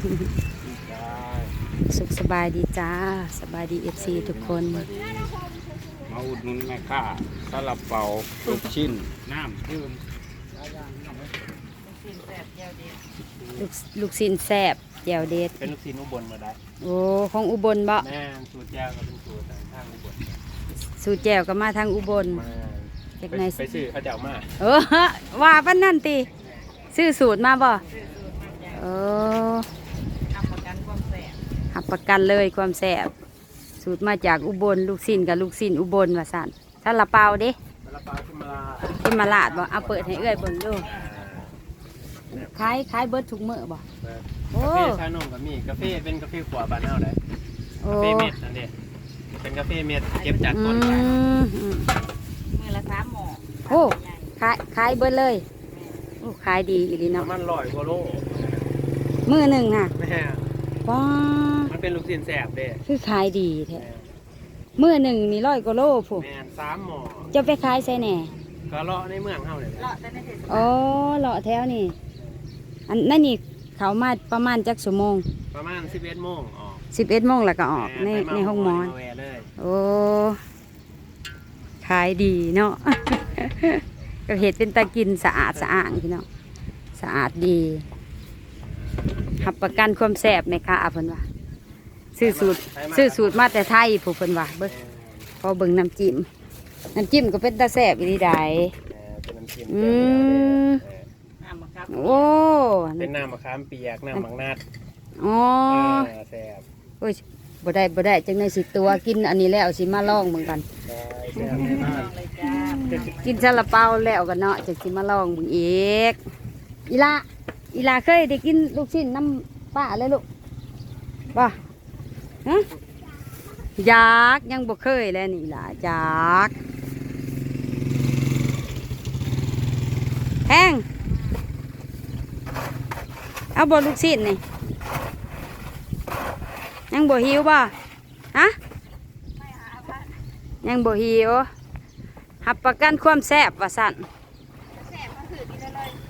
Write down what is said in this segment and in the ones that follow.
ได้สุขสบายดีจ้า สบายดีเอฟซีทุกคนสวัสดีมาอุดหนุนแม่ค้าซาลาเปาลูกชิ้น น้ำดื่มลูกลูกสินแซบเจียวเด็ดเป็นลูกชิ้นอุบลมาได้ โอ้ ของอุบลบ่แม่นสูตรแจ้วก็เป็นสูตรทางทางอุบลสูตรแจวก็มาทางอุบลมาจากไปไหนไปซื้อเขาเจ้ามา เออว่าปั้นนั่นติซื้อสูตรมาบ่เออหับประ กันเลยความแสบสูตรมาจากอุบลลูกสินกับลูกสินอุบลว่าสั่นซาลาเปาเด้ซาลาเปาขึ้นมาลาที่มาลาดบ่เอาเปิดให้เอื้อยเบิ่งดูขายขายเบิดทุกมื้อบ่โอ้กาแฟชานมกับมีกาแฟเป็นกาแฟขวบานเฮาได้โอ้กาแฟเม็ดนั่นเด้เป็นกาแฟเม็ดเก็บจากอืต้นมอืมมือละสามหมอโอ้ขายขายเบิดเลยโอ้ขายดีอีหลีปเนาะระมาณร้อยกว่าโลมื้อหนึ่งน่ะแม่ว้ามันเป็นลูกชิ้นแสบเด้คือขายดีแท้มื้อหนึ่งมีร้อยกว่าโลผู้แม่นสามหม้อจะไปขายใส่แหน่ก็เลาะในเมืองเฮาเนี่ยแหละเลาะแต่ในเทศอ๋อเลาะแถวนี่อันนั่นนี่เขามาประมาณจักชั่วโมง ประมาณ11โมงออก11โมงแล้วก็ออกในแม่ในห้องหมอนมาแวเลยโอ้ขายดีเนาะก็เห็ดเป็นตากินสะอาดสะอ้างพี่น้องสะอาดดีหับประกันความแสบไหมคะเพิ่นว่า ซื้อสูตรซื้อสูตรมาแต่ไทยผู้เพิ่นว่าเบิ่งพอเบิ่งน้ำจิ้มน้ำจิ้มก็เป็นตาแสบอีหลีใดเออเป็นน้ำจิ้มอืมน้ำมะครับโอ้เป็นน้ำมะขามเปียกน้ำบางนาดอ๋อเออแซ่บโอ้ยบ่ได้บ่ได้จังได๋สิตัวกินอันนี้แล้วสิมาลองเหมือนกันได้แซ่บแน่นอนเลยจ้ากินซาลาเปาแล้วกันเนาะจะสิมาลองเบึงอีกอีลาอีลาเคยได้กินลูกชิ้นน้ำป้าเลยลูกบ่ฮะอ ยากยังบ่เคยเลยนี่ล่ะอยากแห้งเอาบ่ลูกชิ้นนี่ยังบ่หิวบ่ฮะยังบ่หิวหับประกันความแซ่บว่าสั่น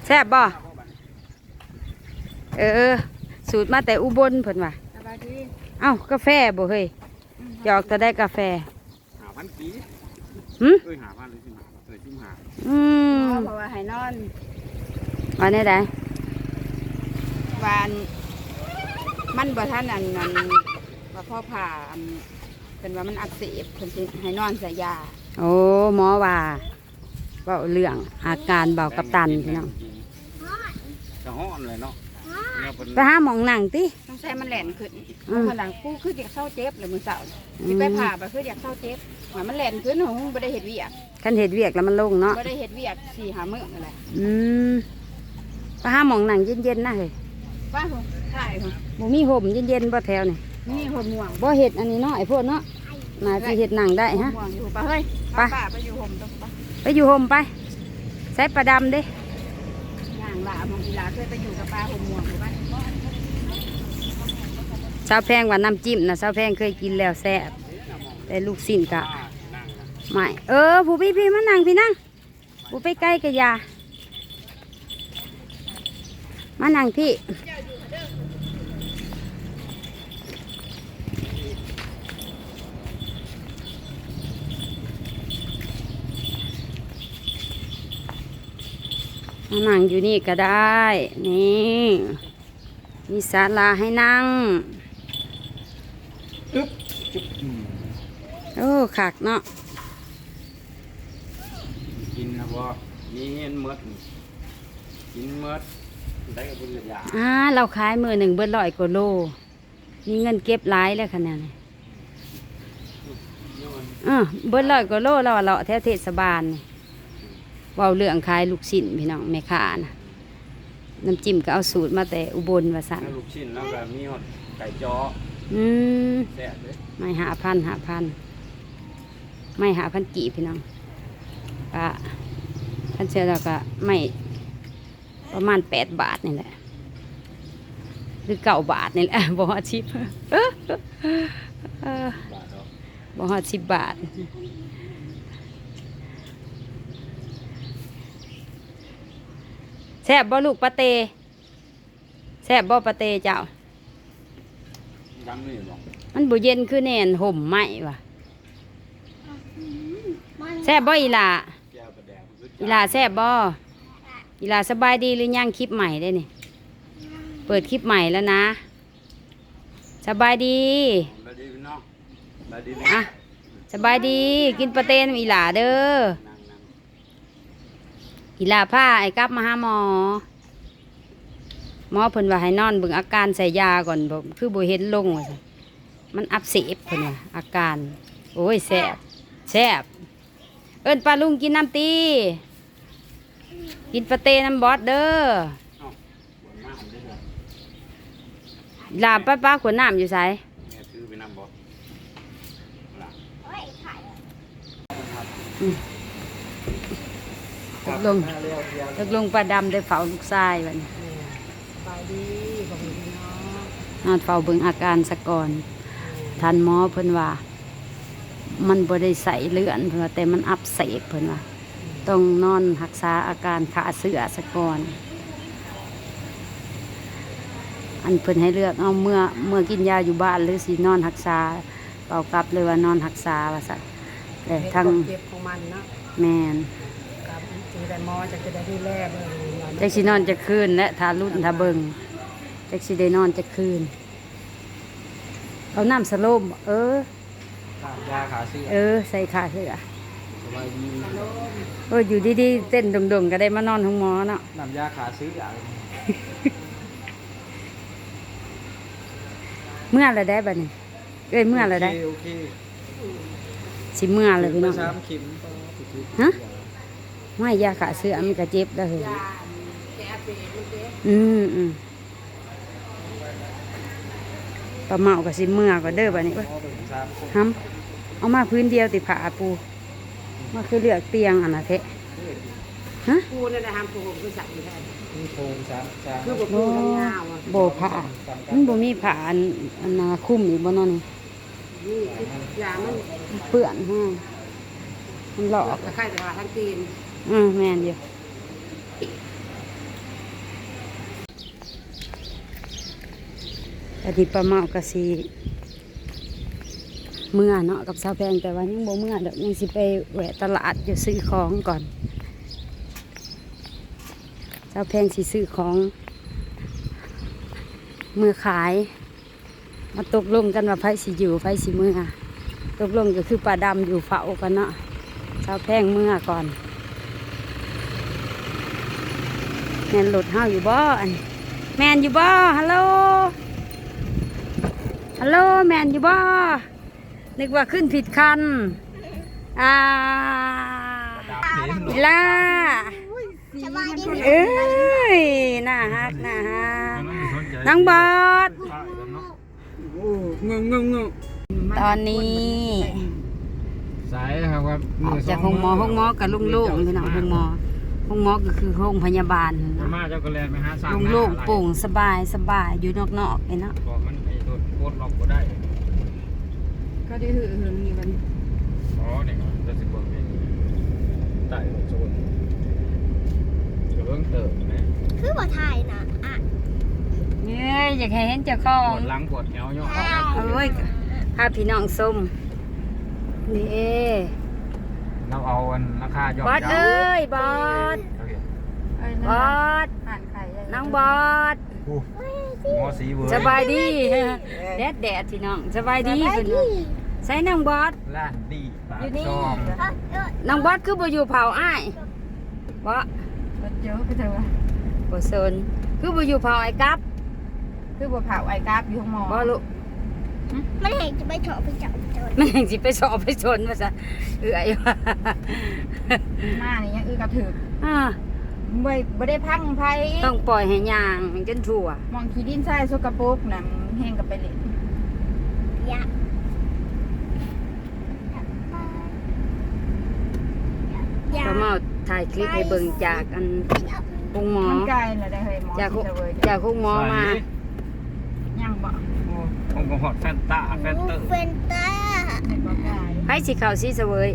แซ่บบ่เออ สูตรมาแต่อุบลเพิ่นว่าสบายดี เอ้ากาแฟบ่เฮ้ยหยอกจะได้กาแฟหาพันปีหึเอ้ยหาพันหรือสิบหาเอ้ยสิบหาอืมเพราะว่าให้นอนวันนี้ได้วานมันบ่ท่านอันนั้นว่าพ่อผ่าอันเป็นว่ามันอักเสบเพิ่นสิให้นอนใส่ยา โอ้หมอว่าเบาเรื่องอาการเบากับตันพี่น้องจะห้อนเลยเนาะ เนี่ยเป็นไปหาหมองหนังติ ต้องใช้มันแหลนขึ้นอืมเมื่อหลังกูคืออยากเศร้าเจ็บเลยมื้อเช้าสิไปผ่าไปคืออยากเศร้าเจ็บว่ามันแหลนขึ้นหงบ่ได้เฮ็ดเวียกคันเห็ดเวียกแล้วมันลงเนาะบ่ได้เฮ็ดเวียกสี่หามื้อนั่นแหละอืมไปหาหมองหนังเย็นๆนะเฮ้ยว่าผมถ่ายผมบ่มีห่มเย็นๆบ่แถวนี่นี่หัวม่วงบ่เห็ดอันนี้เนาะไอ้พวกเนาะน่าจะเห็ดหนังได้ฮะ ม่วงอยู่ปะเฮ้ยไป ป้าไปอยู่ห่มตรงปะไปอยู่ห่มไปใส่ปลาดำเด้ย่าง หลาของกีฬาเคยไปอยู่กับป้าห่มม่วงอยู่บ้านสาวแพงว่าน้ำจิ้มนะซาวแพงเคยกินแล้วแซ่บแต่ลูกสิ้นกะไม่เออผู้พี่พี่มานั่งพี่นั่งผู้ไปใกล้กะยามานั่งพี่ มานั่งอยู่นี่ก็ได้ นี่ มีศาลาให้นั่งโอ้ขักเนาะกินนะบ่มีเงินหมดนี่กินหมดได้กับบุญยาอ่าเราขายมือหนึ่งเบิดร้อยกว่าโล มีเงินเก็บหลายแล้วคะแนนเออเบิดร้อยกว่าโลเราเราะแถวเทศบาลนี่เว่าเรื่องขายลูกชิ้นพี่น้องแม่ค้านะน้ำจิ้มก็เอาสูตรมาแต่อุบลว่าสั่นแล้วลูกชิ้นแล้วก็มีหอดไก่จ้ออืมแซ่บเลยไม่หาพันหาพันไม่หาพันกี่พี่น้องก็พันเสียแล้วก็ไม่ประมาณแปดบาทนี่แหละหรือเก้าบาทนี่แหละบ่ฮอดชิปเออบาทเนาะบ่ฮอดสิบบาท แซ่บบ่ลูกปะเตแซ่บบ่ปะเตเจ้าดังนี่บอกมันบ่เย็นคือแน่นห่มไหมว่ะแซ่บบ่อีหล่าแก้วประแดงมันก็อีหล่าแซ่บบ่อีหล่าสบายดีหรือยังคลิปใหม่ได้นี่เปิดคลิปใหม่แล้วนะ สบายดีบดีพี่น้องบดีอะสบายดีกินปลาเต้นอีหล่าเด้อนั่งนั่ง อีหล่าผ้าไอ้กลับมาหาหมอ หมอเพิ่นว่าให้นอนเบิ่งอาการใส่ยาก่อนบ่คือบ่เห็นลงว่าซั่นมันอักเสบเพิ่นว่าอาการ โอ้ยแซ่บแซ่บเอิ้นปลาลุงกินน้ำตี กินปลาเต้น้ำบอสเด้อเอ้าบนน้ำได้เลยอีหล่าป้าป้าขวดน้ำอยู่ไส ตกลงตกลงปลาดำได้เฝ้าลูกชายบัดนี้สบายดีบ่มีพี่น้องนอนเฝ้าเบิ่งอาการสะก่อนทันหมอเพิ่นว่า มันบ่ได้ใส่เลือนเพิ่นว่าแต่มันอักเสบเพิ่นว่าต้องนอนรักษาอาการขาเสือสะก่อนอันเพิ่นให้เลือกเอาเมื่อเมื่อกินยาอยู่บ้านหรือสินอนรักษาเป่ากลับเลยว่านอนรักษาว่าซั่นแต่ทั้งเจ็บของมันเนาะแม่นกับจึงได้ หมอจะจะได้ดูแลเบิ่งจักสินอนจะคืนและทารุ่นทาเบิงจักสิได้นอนจะคืน เอาน้ำสโลมเออ ขาดยาขาเสื้อเออ ใส่ขาเสือสบายดีเอออยู่ดีๆเต้นดงๆ ก็ได้มานอนห้องหมอเนาะน้ำยาขาเสื้อเมื่อไรได้บันี้เอ้ยเมื่อไรได้โอเคสิเมื่อเลยพี่น้องสามเข็มฮะ ไม่ยาขาเสือมันก็เจ็บแล้วเหรออืมอืมปลาเมาก็สิเมื่อก็เด้อบัดนี้เว้ยสามคนฮัมเอามาพื้นเดียวติผาปูมาคือเลือกเตียงอันนะเทะฮะกูเนี่ยนะฮะกูคือสั่งอยู่แท้มีโครงสามสามคือบ่โบกูทำงาวอะโบผ้ามันบ่มีผ้าอันอันนาคุ้มอีกบ่เนอนนี่นี่ยามันเปื้อนฮะมันหลอกคล้ายๆแต่ว่าทั้งตีน อืมแม่นอยู่แต่ที่ปลาเมากะสีเมื่อเนาะกับสาวแพงแต่ว่ายังบ่เมื่อเดี๋ยวยังสิไปแวะตลาดอยู่ซื้อของก่อนสาวแพงสิซื้อของเมื่อขาย มาตกลงกันว่าไผสิอยู่ไผสิมือตกลงก็คือปลาดำอยู่เฝ้ากันเนาะสาวแพงเมื่อก่อน แมนหลุดเฮาอยู่บ่อันแมนอยู่บ่ฮัลโหลฮัลโหลแมนอยู่บ่นึกว่าขึ้นผิดคันอ่าอีล่าเอ้ยน่าฮักน่าฮักน้องบอสโอ้งงงงงตอนนี้สายครับว่าออกจากห้องหมอห้องหมอกับลุงโล่งพี่น้องห้องหมอ ห้องหมอก็คือห้องพยาบาลมาเจ้าก็แลนไปหาสามลุงโล่งโปร่งสบายสบายอยู่นอกๆไอ้เนาะบอกมันไอ้โดนโคตรล็อกก็ได้ก็ได้หือหึงนี่มันอ๋อเนี่ยจะสิบกว่าเป็นใต้โซนเรื่องเติมนะคือบ่ถ่ายนะอะเอ้ยอยากให้เห็นเจ้าขอปงวดหลังปวดเอวย่อเอ้ยพาพี่น้องส้มนี่ เอ้เราเอาอันราคาย่อบอสเอ้ยบอสเอ้ยบอสผ่านไข่ได้น้องบอสหมอสีเวอร์สบายดีแดดแดดพี่น้องสบายดีเพิ่นว่าใส่น้องบอสล้านดีปากอยู่นี่ซองเอ้ยเอ้ยน้องบอสคือบ่อยู่เผาอ้ายบ่รถเยอะก็เถอะว่าบ่สนคือบ่อยู่เผาไอ้กับคือบ่เผาไอ้กราฟอยู่ห้องหมอบ่ลูกมัน เห็นจะไปเถอะไปจับโจรมันยังสิไปสอบไปชนว่าซะเอื้อยว่ามานี่ยังอือกระถืออ่าบ่บ่ได้พังไผต้องปล่อยให้ย่างจนทั่วมองขี้ดินทรายสกปรกนั่นแห้งกับไปเล่นอยากก็มาถ่ายคลิปให้เบิ่งจากอันห้องหมอมันไกลแล้วได้เฮ้ยหมอจากสิเสวยจากห้องหมอมายังบ่ ผมก็หอดแฟนตาแฟนเตอร์ เฟนต้าเห็นบ่ไกลไผสิเข้าสิเสวย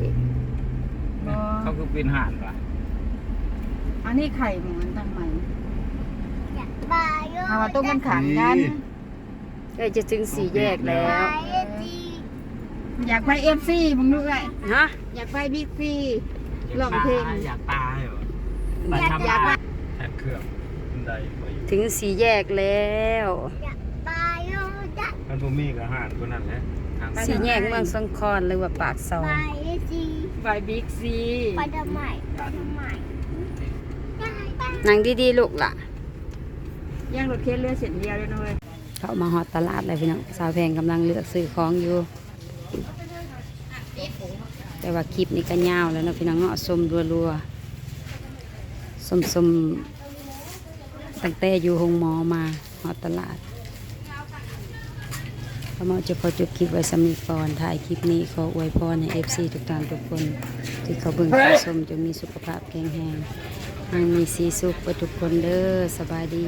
บ่เขาคือเป็นห่านปะอันนี้ไข่หมูมันตั้งใหม่อยากบายเอาว่าต้มมันขังกันก็ก็จะถึงสี่แยกแล้วไปจีอยากไปเอฟซีมึงดูเลยฮะ อยากไปบิ๊กซีร้องเพลง อยากตายเหรอไปทำอยากไปแทนเครื่องบันไดไปอยู่ถึงสี่แยกแล้ว อยากไปโยดะ มันบ่มีกับอาหารตัวนั้นแหละทางสี่แยกเมืองสงขลาหรือว่าปากซอไปยจีไปบิ๊กซีไปทำไมไปทำไมไปไปนั่งดีๆลูกล่ะ ย่างรถเคนเรือเส้นเดียวเลยนะเว้ยเข้ามาฮอดตลาดเลยพี่น้องสาวแพงกำลังเลือกซื้อของอยู่ แต่ว่าคลิปนี้ก็ยาวแล้วเนาะพี่น้องเนาะสมรัวๆสมสมๆตั้งแต่อยู่โรงหมอมาฮอดตลาด ก็มาจะพอจบคลิปไว้สมีก่อนถ่ายคลิปนี้ขออวยพรให้เอฟซีทุกท่านทุกคน ที่เขาเบิ่งเขาชมจงมีสุขภาพแข็งแรงให้มีสีสุขไปทุกคนเด้อสบายดี